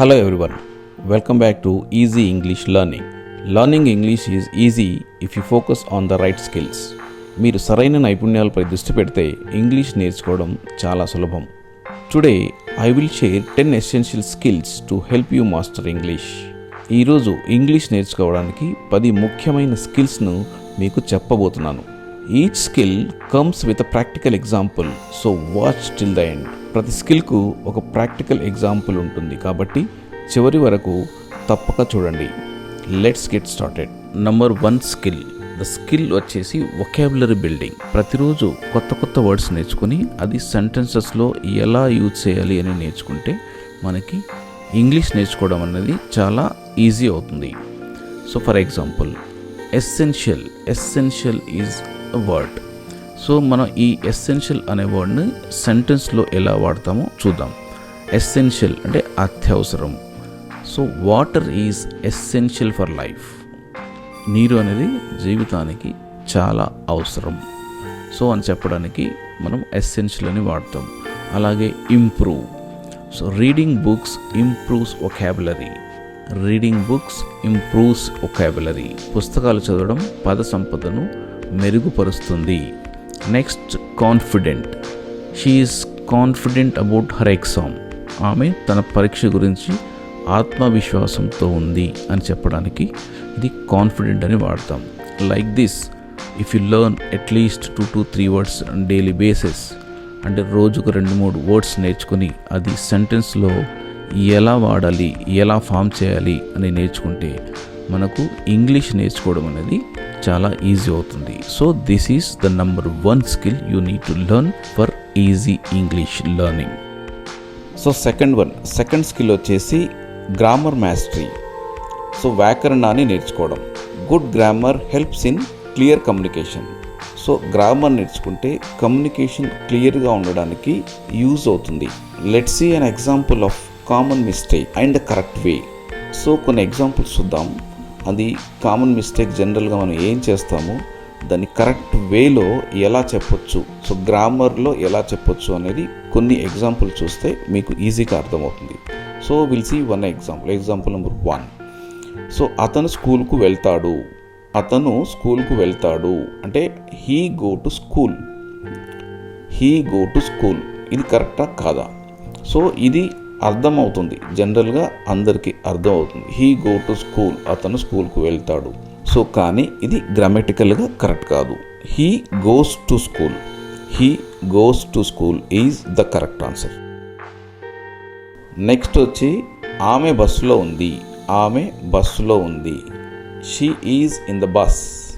Hello everyone welcome back to easy English learning learning English is easy if you focus on the right skills మీరు సరైన నైపుణ్యాలపై దృష్టి పెడితే English నేర్చుకోవడం చాలా సులభం. Today I will share ten essential skills to help you master English ఈరోజు English నేర్చుకోవడానికి పది ముఖ్యమైన స్కిల్స్ను మీకు చెప్పబోతున్నాను. Each skill comes with a practical example so watch till the end ప్రతి స్కిల్కు ఒక ప్రాక్టికల్ ఎగ్జాంపుల్ ఉంటుంది. కాబట్టి చివరి వరకు తప్పక చూడండి. Let's get started number one skill the skill వచ్చేసి ఒకాబులరీ బిల్డింగ్ ప్రతిరోజు కొత్త కొత్త వర్డ్స్ నేర్చుకుని అది సెంటెన్సెస్లో ఎలా యూజ్ చేయాలి అని నేర్చుకుంటే మనకి ఇంగ్లీష్ నేర్చుకోవడం అనేది చాలా ఈజీ అవుతుంది. So for example essential essential is word so మనం ఈ ఎస్సెన్షియల్ అనే వర్డ్ని సెంటెన్స్లో ఎలా వాడతామో చూద్దాం. ఎస్సెన్షియల్ అంటే అత్యవసరం. So water is essential for life నీరు అనేది జీవితానికి చాలా అవసరం. సో అని చెప్పడానికి మనం ఎస్సెన్షియల్ అని వాడతాం. అలాగే improve so reading books improves vocabulary reading books improves vocabulary పుస్తకాలు చదవడం పద సంపదను మెరుగుపరుస్తుంది. Next confident she's confident about her exam ఆమె తన పరీక్ష గురించి ఆత్మవిశ్వాసంతో ఉంది అని చెప్పడానికి ఇది కాన్ఫిడెంట్ అని వాడతాం. Like this if you learn at least two to three words daily basis అంటే రోజుకు రెండు మూడు వర్డ్స్ నేర్చుకుని అది సెంటెన్స్లో ఎలా వాడాలి ఎలా ఫామ్ చేయాలి అని నేర్చుకుంటే మనకు ఇంగ్లీష్ నేర్చుకోవడం అనేది చాలా ఈజీ అవుతుంది. So this is the number one skill you need to learn for easy English learning so second one second skill వచ్చేసి గ్రామర్ మాస్టరీ సో వ్యాకరణాన్ని నేర్చుకోవడం. Good grammar helps in clear communication so grammar నేర్చుకుంటే communication క్లియర్గా ఉండడానికి use అవుతుంది. Let see an example of common mistake and the correct way so కొన్ని examples చూద్దాం. అది కామన్ మిస్టేక్ జనరల్గా మనం ఏం చేస్తామో? దాన్ని కరెక్ట్ వేలో ఎలా చెప్పొచ్చు? సో గ్రామర్లో ఎలా చెప్పొచ్చు అనేది కొన్ని ఎగ్జాంపుల్ చూస్తే మీకు ఈజీగా అర్థమవుతుంది. So will see one example example number one so అతను స్కూల్కు వెళ్తాడు. అతను స్కూల్కు వెళ్తాడు. అంటే he go to school he go to school ఇది కరెక్టా కాదా? సో ఇది అర్థమవుతుంది. జనరల్గా అందరికీ అర్థం అవుతుంది హీ గో టు స్కూల్ అతను స్కూల్కు వెళ్తాడు. సో కానీ ఇది గ్రామటికల్గా కరెక్ట్ కాదు. He goes to school. He goes to school is the correct answer. Next వచ్చి ఆమె బస్సులో ఉంది. ఆమె బస్సులో ఉంది. She is in the bus.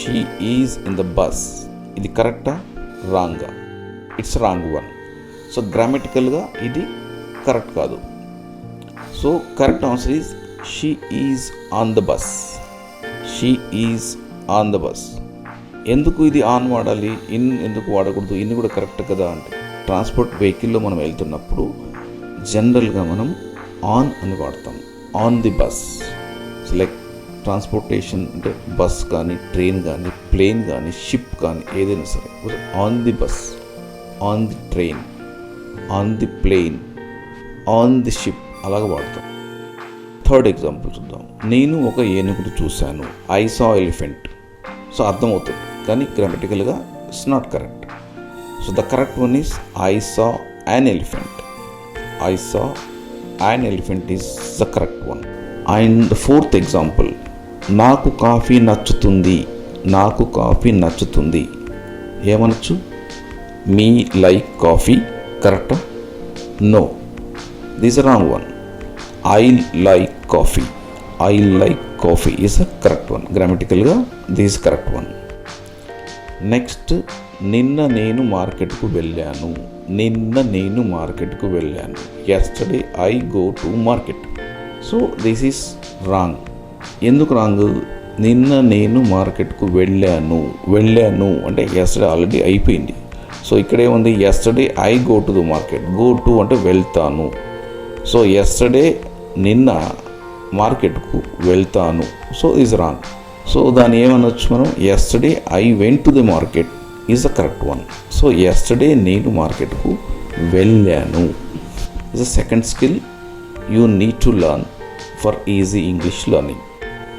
She is in the bus. ఇది కరెక్టా? రాంగా. It's wrong one. సో గ్రామటికల్గా ఇది కరెక్ట్ కాదు. So correct answer is she is on the bus she is on the bus ఎందుకు ఇది ఆన్ వాడాలి? ఇన్ ఎందుకు వాడకూడదు? ఇన్ కూడా కరెక్ట్ కదా అంటే ట్రాన్స్పోర్ట్ వెహికల్లో మనం వెళ్తున్నప్పుడు జనరల్గా మనం ఆన్ అని వాడతాం. On the bus like transportation అంటే బస్ కానీ ట్రైన్ కానీ ప్లేన్ కానీ షిప్ కానీ ఏదైనా సరే on the bus on the train on the plane on the ship అలాగ వాడతాం. థర్డ్ ఎగ్జాంపుల్ చూద్దాం. నేను ఒక ఏనుగును చూశాను. ఐ సా ఎలిఫెంట్ సో అర్థమవుతుంది. కానీ గ్రామటికల్గా it's not correct so the correct one is I saw an elephant I saw an elephant is the correct one and the fourth example నాకు కాఫీ నచ్చుతుంది. నాకు కాఫీ నచ్చుతుంది. ఏమనొచ్చు? మీ లైక్ కాఫీ కరెక్టా? No this wrong one I like coffee I like coffee is a correct one గ్రామటికల్గా this correct one next నిన్న నేను మార్కెట్కు వెళ్ళాను. నిన్న నేను మార్కెట్కు వెళ్ళాను. Yesterday I go to market so this is wrong ఎందుకు రాంగ్ నిన్న నేను మార్కెట్కు వెళ్ళాను. వెళ్ళాను అంటే ఎస్టర్డే ఆల్రెడీ అయిపోయింది. సో ఇక్కడే ఉంది. Yesterday I go to the market go to అంటే వెళ్తాను. సో ఎస్టర్డే నిన్న మార్కెట్కు వెళ్తాను. సో ఈజ్ రాంగ్ సో దాన్ని ఏమనొచ్చు మనం? Yesterday I went to the market is the correct one so yesterday నేను మార్కెట్కు వెళ్ళాను. Is a second skill you need to learn for easy English learning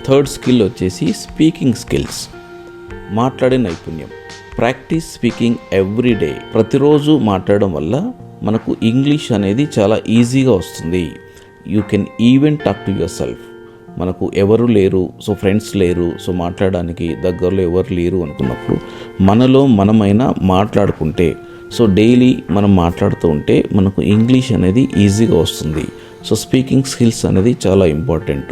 third skill వచ్చేసి స్పీకింగ్ స్కిల్స్ మాట్లాడే నైపుణ్యం. Practice speaking every day ప్రతిరోజు మాట్లాడడం వల్ల మనకు ఇంగ్లీష్ అనేది చాలా ఈజీగా వస్తుంది. You can even talk to yourself మనకు ఎవరు లేరు సో ఫ్రెండ్స్ లేరు సో మాట్లాడడానికి దగ్గరలో ఎవరు లేరు అనుకున్నప్పుడు మనలో మనమైనా మాట్లాడుకుంటే సో డైలీ మనం మాట్లాడుతూ ఉంటే మనకు ఇంగ్లీష్ అనేది ఈజీగా వస్తుంది. సో స్పీకింగ్ స్కిల్స్ అనేది చాలా ఇంపార్టెంట్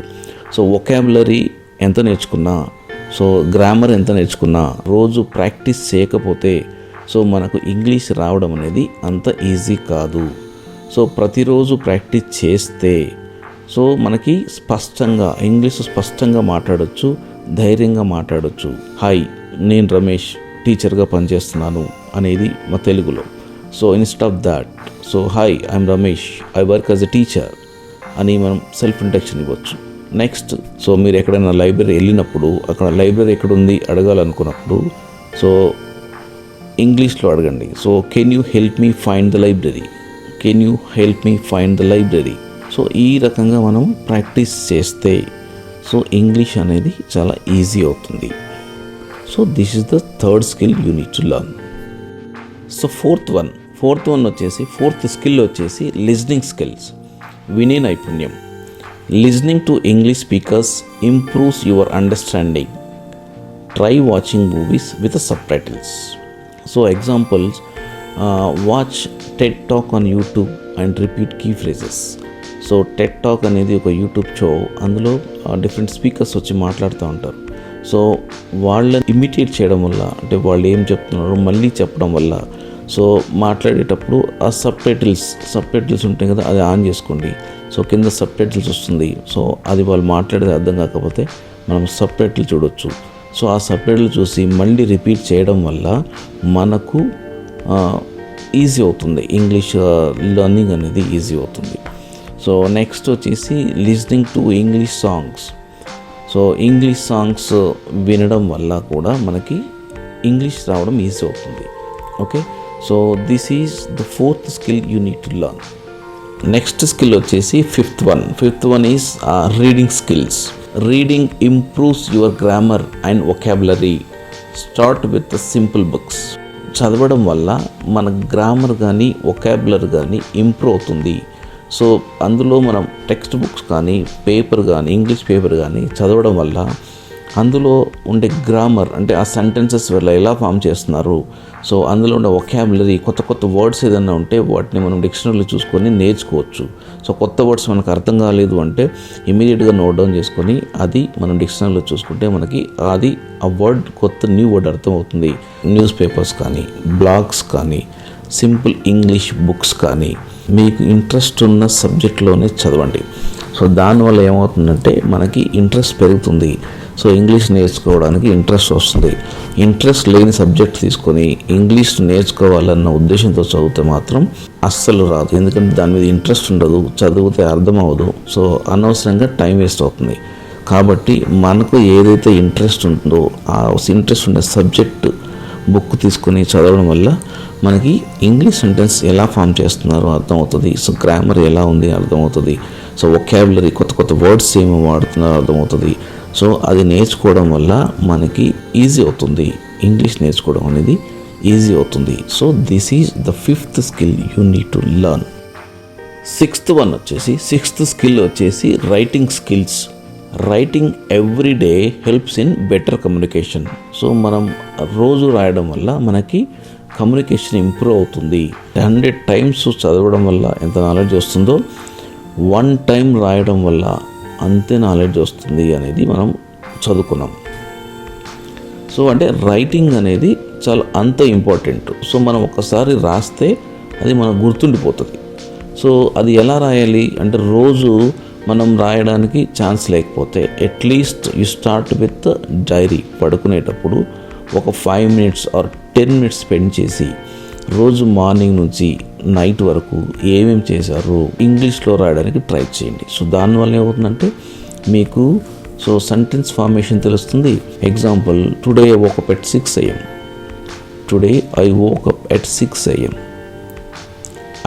సో ఒకాబులరీ ఎంత నేర్చుకున్నా సో గ్రామర్ ఎంత నేర్చుకున్నా రోజు ప్రాక్టీస్ చేయకపోతే సో మనకు ఇంగ్లీష్ రావడం అనేది అంత ఈజీ కాదు. సో ప్రతిరోజు ప్రాక్టీస్ చేస్తే సో మనకి స్పష్టంగా ఇంగ్లీష్ స్పష్టంగా మాట్లాడొచ్చు ధైర్యంగా మాట్లాడొచ్చు. హాయ్ నేను రమేష్ టీచర్గా పనిచేస్తున్నాను అనేది మా తెలుగులో. So instead of that so hi I'm Ramesh I work as a teacher అని మనం సెల్ఫ్ ఇంట్రక్షన్ ఇవ్వచ్చు. నెక్స్ట్ సో మీరు ఎక్కడైనా లైబ్రరీ వెళ్ళినప్పుడు అక్కడ లైబ్రరీ ఎక్కడుంది అడగాలనుకున్నప్పుడు సో ఇంగ్లీష్లో అడగండి. So can you help me find the library can you help me find the library so ఈ రకంగా మనం ప్రాక్టీస్ చేస్తే సో ఇంగ్లీష్ అనేది చాలా ఈజీ అవుతుంది. So this is the third skill you need to learn so fourth one fourth one వచ్చేసి fourth skill వచ్చేసి listening skills వినే నైపుణ్యం. Listening to English speakers improves your understanding try watching movies with subtitles so examples watch TED talk on YouTube and repeat key phrases so TED talk అనేది ఒక YouTube show అందులో uh, different speakers వచ్చి మాట్లాడుతూ ఉంటారు. So వాళ్ళని imitate చేయడం వల్ల అంటే వాళ్ళు ఏం చెప్తున్నారో మళ్ళీ చెప్పడం వల్ల సో మాట్లాడేటప్పుడు ఆ సబ్ టైటిల్స్ సబ్ టైటిల్స్ ఉంటాయి కదా అది ఆన్ చేసుకోండి. సో కింద సబ్ టైటిల్స్ వస్తుంది. సో అది వాళ్ళు మాట్లాడేది అర్థం కాకపోతే మనం సబ్ టైటిల్ చూడొచ్చు. సో ఆ సపరేట్లు చూసి మళ్ళీ రిపీట్ చేయడం వల్ల మనకు ఈజీ అవుతుంది. ఇంగ్లీష్ లర్నింగ్ అనేది ఈజీ అవుతుంది. సో నెక్స్ట్ వచ్చేసి listening to English songs so English songs వినడం వల్ల కూడా మనకి ఇంగ్లీష్ రావడం ఈజీ అవుతుంది. Okay? So this is the fourth skill you need to learn next skill వచ్చేసి fifth one fifth one is reading skills reading improves your grammar and vocabulary start with simple books చదవడం వల్ల మన grammar కానీ ఒకాబులర్ కానీ improve అవుతుంది. So అందులో మనం text books కానీ పేపర్ కానీ ఇంగ్లీష్ పేపర్ కానీ చదవడం వల్ల అందులో ఉండే గ్రామర్ అంటే ఆ సెంటెన్సెస్ వల్ల ఎలా ఫామ్ చేస్తున్నారు? సో అందులో ఉండే ఒకాబులరీ కొత్త కొత్త వర్డ్స్ ఏదైనా ఉంటే వాటిని మనం డిక్షనరీలో చూసుకొని నేర్చుకోవచ్చు. సో కొత్త వర్డ్స్ మనకు అర్థం కాలేదు అంటే ఇమీడియట్గా నోట్ డౌన్ చేసుకొని అది మనం డిక్షనరీలో చూసుకుంటే మనకి అది ఆ వర్డ్ కొత్త న్యూ వర్డ్ అర్థమవుతుంది. న్యూస్ పేపర్స్ కానీ బ్లాగ్స్ కానీ సింపుల్ ఇంగ్లీష్ బుక్స్ కానీ మీకు ఇంట్రెస్ట్ ఉన్న సబ్జెక్ట్లోనే చదవండి. సో దానివల్ల ఏమవుతుందంటే మనకి ఇంట్రెస్ట్ పెరుగుతుంది. సో ఇంగ్లీష్ నేర్చుకోవడానికి ఇంట్రెస్ట్ వస్తుంది. ఇంట్రెస్ట్ లేని సబ్జెక్ట్ తీసుకొని ఇంగ్లీష్ నేర్చుకోవాలన్న ఉద్దేశంతో చదివితే మాత్రం అస్సలు రాదు. ఎందుకంటే దాని మీద ఇంట్రెస్ట్ ఉండదు చదివితే అర్థం అవ్వదు సో అనవసరంగా టైం వేస్ట్ అవుతుంది. కాబట్టి మనకు ఏదైతే ఇంట్రెస్ట్ ఉంటుందో ఆ ఇంట్రెస్ట్ ఉండే సబ్జెక్ట్ బుక్ తీసుకొని చదవడం వల్ల మనకి ఇంగ్లీష్ సెంటెన్స్ ఎలా ఫామ్ చేస్తున్నారో అర్థమవుతుంది. సో గ్రామర్ ఎలా ఉంది అర్థమవుతుంది. సో ఒకాబులరీ కొత్త కొత్త వర్డ్స్ ఏమి వాడుతున్నారో అర్థమవుతుంది. సో అది నేర్చుకోవడం వల్ల మనకి ఈజీ అవుతుంది. ఇంగ్లీష్ నేర్చుకోవడం అనేది ఈజీ అవుతుంది. So this is the fifth skill you need to learn sixth one వచ్చేసి సిక్స్త్ స్కిల్ వచ్చేసి writing skills writing every day helps in better communication so మనం రోజు రాయడం వల్ల మనకి కమ్యూనికేషన్ ఇంప్రూవ్ అవుతుంది. హండ్రెడ్ టైమ్స్ చదవడం వల్ల ఎంత నాలెడ్జ్ వస్తుందో వన్ టైం రాయడం వల్ల అంతే నాలెడ్జ్ వస్తుంది అనేది మనం చదువుకున్నాం. సో అంటే రైటింగ్ అనేది చాలా అంత ఇంపార్టెంట్. సో మనం ఒకసారి రాస్తే అది మనకు గుర్తుండిపోతుంది. సో అది ఎలా రాయాలి అంటే రోజు మనం రాయడానికి ఛాన్స్ లేకపోతే at least you start with diary పడుకునేటప్పుడు ఒక five minutes or ten minutes spend చేసి రోజు మార్నింగ్ నుంచి నైట్ వరకు ఏమేమి చేశారు ఇంగ్లీష్లో రాయడానికి ట్రై చేయండి. సో దానివల్ల ఏమవుతుందంటే మీకు సో సెంటెన్స్ ఫార్మేషన్ తెలుస్తుంది. Example today I woke up at six AM today I woke up at six AM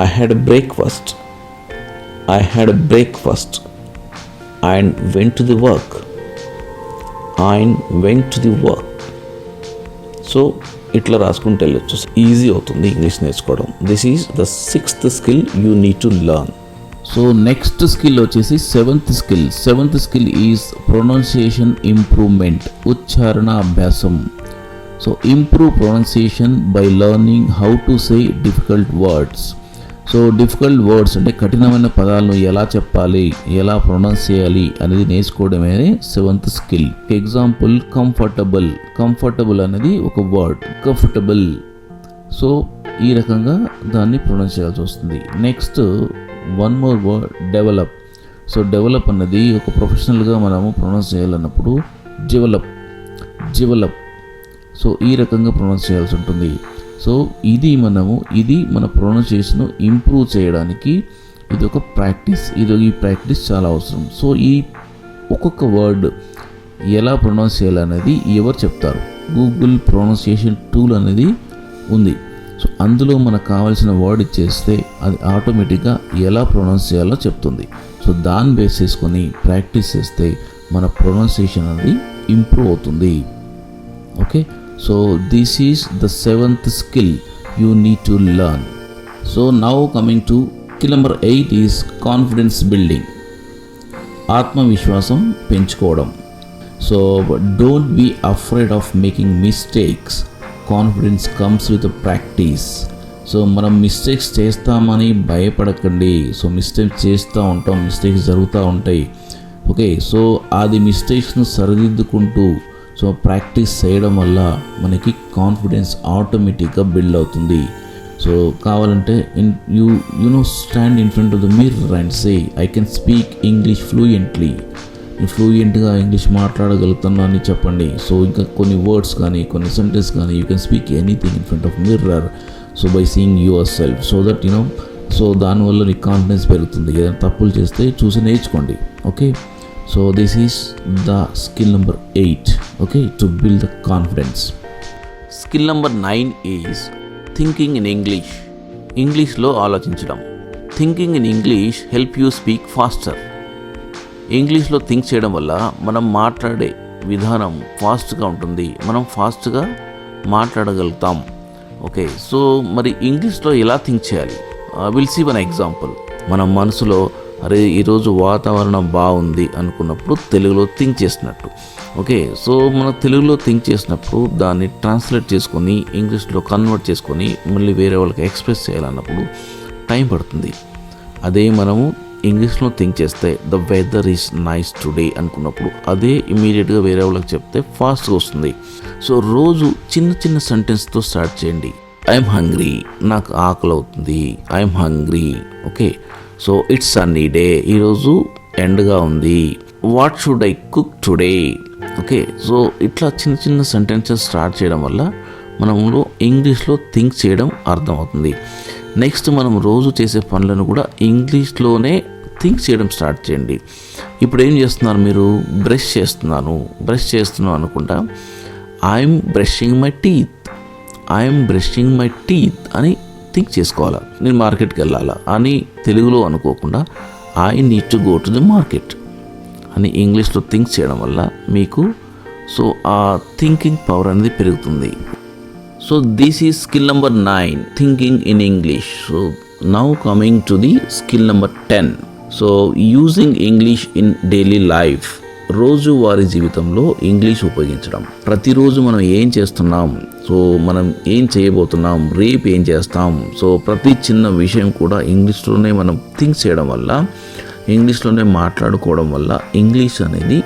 I had breakfast I had breakfast and went to the work and went to the work so ఇట్లా రాసుకుంటూ వెళ్ళొచ్చు. Easy అవుతుంది English నేర్చుకోవడం. This is the sixth skill you need to learn so next skill వచ్చేసి seventh skill seventh skill is pronunciation improvement ఉచ్చారణ అభ్యాసం. So improve pronunciation by learning how to say difficult words so difficult words అంటే కఠినమైన పదాలను ఎలా చెప్పాలి ఎలా pronounce చేయాలి అనేది నేర్చుకోవడమే seventh skill example comfortable comfortable అనేది ఒక వర్డ్ కంఫర్టబుల్ సో ఈ రకంగా దాన్ని ప్రొనౌన్స్ చేయాల్సి వస్తుంది. Next one more word develop so develop అన్నది ఒక ప్రొఫెషనల్గా మనము ప్రొనౌన్స్ చేయాలన్నప్పుడు డెవలప్ డెవలప్ సో ఈ రకంగా ప్రొనౌన్స్ చేయాల్సి ఉంటుంది. సో ఇది మనము ఇది మన ప్రొనౌన్సియేషన్ ఇంప్రూవ్ చేయడానికి ఇది ఒక ప్రాక్టీస్ ఇది ఈ ప్రాక్టీస్ చాలా అవసరం. సో ఈ ఒక్కొక్క వర్డ్ ఎలా ప్రొనౌన్స్ చేయాలనేది ఎవరు చెప్తారు? గూగుల్ ప్రొనౌన్సియేషన్ టూల్ అనేది ఉంది. సో అందులో మనకు కావాల్సిన వర్డ్ ఇచ్చేస్తే అది ఆటోమేటిక్గా ఎలా ప్రొనౌన్స్ చేయాలో చెప్తుంది. సో దాన్ని బేస్ చేసుకొని ప్రాక్టీస్ చేస్తే మన ప్రొనౌన్సియేషన్ అనేది ఇంప్రూవ్ అవుతుంది. Okay so this is the seventh skill you need to learn so now coming to skill number eight is confidence building ఆత్మవిశ్వాసం పెంచుకోవడం so don't be afraid of making mistakes confidence comes with practice so మనం mistakes చేస్తామని భయపడకండి. So mistakes చేస్తూ ఉంటాం mistakes జరుగుతూ ఉంటాయి. Okay so అది మిస్టేక్స్ను సరిదిద్దుకుంటూ సో ప్రాక్టీస్ చేయడం వల్ల మనకి కాన్ఫిడెన్స్ ఆటోమేటిక్గా బిల్డ్ అవుతుంది. సో కావాలంటే in you you know stand in front of the mirror and say I can speak English fluently. ఫ్లూయెంట్గా English మాట్లాడగలుగుతాను అని చెప్పండి. సో ఇంకా కొన్ని వర్డ్స్ కానీ కొన్ని సెంటెన్స్ కానీ you can speak anything in front of mirror. So by seeing yourself. So that you know so దానివల్ల నీకు కాన్ఫిడెన్స్ పెరుగుతుంది. ఏదైనా తప్పులు చేస్తే చూసి నేర్చుకోండి. Okay? So this is the skill number eight okay to build the confidence skill number nine is thinking in English ఇంగ్లీష్లో ఆలోచించడం thinking in English help you speak faster ఇంగ్లీష్లో థింక్ చేయడం వల్ల మనం మాట్లాడే విధానం ఫాస్ట్గా ఉంటుంది మనం ఫాస్ట్గా మాట్లాడగలుగుతాం ఓకే సో మరి ఇంగ్లీష్లో ఎలా థింక్ చేయాలి విల్ సీ వన్ ఎగ్జాంపుల్ మన మనసులో అరే ఈరోజు వాతావరణం బాగుంది అనుకున్నప్పుడు తెలుగులో థింక్ చేసినట్టు. ఓకే సో మన తెలుగులో థింక్ చేసినప్పుడు దాన్ని ట్రాన్స్లేట్ చేసుకొని ఇంగ్లీష్లో కన్వర్ట్ చేసుకొని మళ్ళీ వేరే వాళ్ళకి ఎక్స్ప్రెస్ చేయాలన్నప్పుడు టైం పడుతుంది. అదే మనము ఇంగ్లీష్లో థింక్ చేస్తే the weather is nice today అనుకున్నప్పుడు అదే ఇమీడియట్గా వేరే వాళ్ళకి చెప్తే ఫాస్ట్గా వస్తుంది. సో రోజు చిన్న చిన్న సెంటెన్స్తో స్టార్ట్ చేయండి. ఐఎమ్ హంగ్రీ నాకు ఆకలి అవుతుంది I'm hungry okay so it's sunny day ఈరోజు ఎండ్గా ఉంది. What should I cook today okay so ఇట్లా చిన్న చిన్న సెంటెన్సెస్ స్టార్ట్ చేయడం వల్ల మనము ఇంగ్లీష్లో థింక్ చేయడం అర్థమవుతుంది. నెక్స్ట్ మనం రోజు చేసే పనులను కూడా ఇంగ్లీష్లోనే థింక్ చేయడం స్టార్ట్ చేయండి. ఇప్పుడు ఏం చేస్తున్నారు మీరు? బ్రష్ చేస్తున్నాను. బ్రష్ చేస్తున్నాను అనుకుంటా. I'm brushing my teeth I'm brushing my teeth అని థింక్ చేసుకోవాలా? నేను మార్కెట్కి వెళ్ళాలా? అని తెలుగులో అనుకోకుండా I need to go to the market అని ఇంగ్లీష్లో థింక్ చేయడం వల్ల మీకు సో ఆ థింకింగ్ పవర్ అనేది పెరుగుతుంది. So this is skill number nine thinking in English so now coming to the skill number ten so using English in daily life రోజువారీ జీవితంలో ఇంగ్లీష్ ఉపయోగించడం. ప్రతిరోజు మనం ఏం చేస్తున్నాం? సో మనం ఏం చేయబోతున్నాం? రేపు ఏం చేస్తాం? సో ప్రతి చిన్న విషయం కూడా ఇంగ్లీష్లోనే మనం థింక్ చేయడం వల్ల ఇంగ్లీష్లోనే మాట్లాడుకోవడం వల్ల ఇంగ్లీష్ అనేది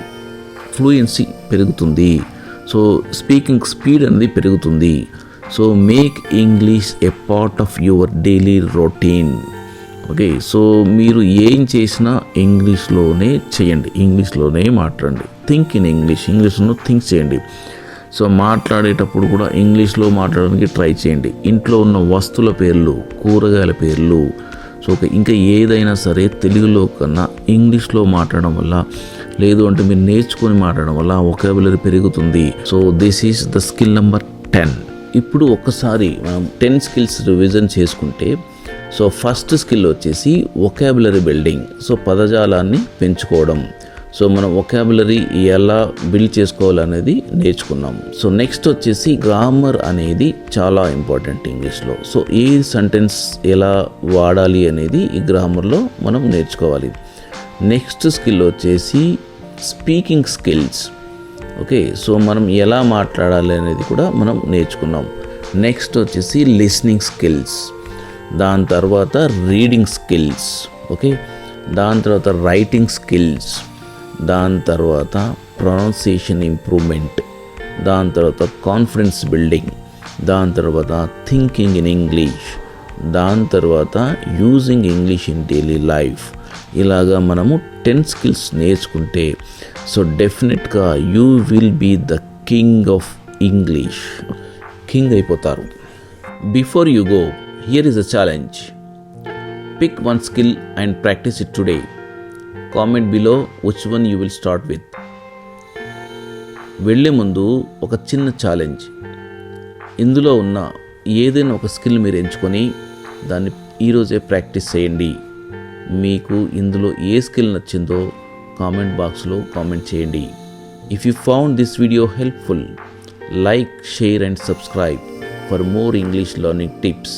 ఫ్లూయెన్సీ పెరుగుతుంది. సో స్పీకింగ్ స్పీడ్ అనేది పెరుగుతుంది. So make English a part of your daily routine. Okay so మీరు ఏం చేసినా ఇంగ్లీష్లోనే చేయండి ఇంగ్లీష్లోనే మాట్లాడండి. థింక్ ఇన్ ఇంగ్లీష్ ఇంగ్లీష్లో థింక్ చేయండి. సో మాట్లాడేటప్పుడు కూడా ఇంగ్లీష్లో మాట్లాడడానికి ట్రై చేయండి. ఇంట్లో ఉన్న వస్తువుల పేర్లు కూరగాయల పేర్లు సో ఇంకా ఏదైనా సరే తెలుగులో కన్నా ఇంగ్లీష్లో మాట్లాడడం వల్ల లేదు అంటే మీరు నేర్చుకొని మాట్లాడడం వల్ల ఒకాబులరీ పెరుగుతుంది. So this is the skill number ten ఇప్పుడు ఒక్కసారి మనం టెన్ స్కిల్స్ రివిజన్ చేసుకుంటే సో ఫస్ట్ స్కిల్ వచ్చేసి ఒకాబులరీ బిల్డింగ్ సో పదజాలాన్ని పెంచుకోవడం. సో మనం ఒకాబులరీ ఎలా బిల్డ్ చేసుకోవాలనేది నేర్చుకున్నాం. సో నెక్స్ట్ వచ్చేసి గ్రామర్ అనేది చాలా ఇంపార్టెంట్ ఇంగ్లీష్లో సో ఏ సెంటెన్స్ ఎలా వాడాలి అనేది ఈ గ్రామర్లో మనం నేర్చుకోవాలి. నెక్స్ట్ స్కిల్ వచ్చేసి స్పీకింగ్ స్కిల్స్ ఓకే సో మనం ఎలా మాట్లాడాలి అనేది కూడా మనం నేర్చుకున్నాం. నెక్స్ట్ వచ్చేసి లిస్నింగ్ స్కిల్స్ దాని తర్వాత రీడింగ్ స్కిల్స్ ఓకే దాని తర్వాత రైటింగ్ స్కిల్స్ దాని తర్వాత ప్రొనౌన్సియేషన్ ఇంప్రూవ్మెంట్ దాని తర్వాత కాన్ఫిడెన్స్ బిల్డింగ్ దాని తర్వాత థింకింగ్ ఇన్ ఇంగ్లీష్ దాని తర్వాత using English in daily life ఇలాగా మనము టెన్ స్కిల్స్ నేర్చుకుంటే సో డెఫినెట్గా you will be the king of English king అయిపోతారు. Before you go here is a challenge pick one skill and practice it today comment below which one you will start with వెళ్ళే ముందు ఒక చిన్న challenge ఇందులో ఉన్న ఏదైనా ఒక skill మీరు ఎంచుకొని దాన్ని ఈరోజే ప్రాక్టీస్ చేయండి. మీకు ఇందులో ఏ స్కిల్ నచ్చిందో కామెంట్ బాక్స్లో కామెంట్ చేయండి. If you found this video helpful like share and subscribe for more English learning tips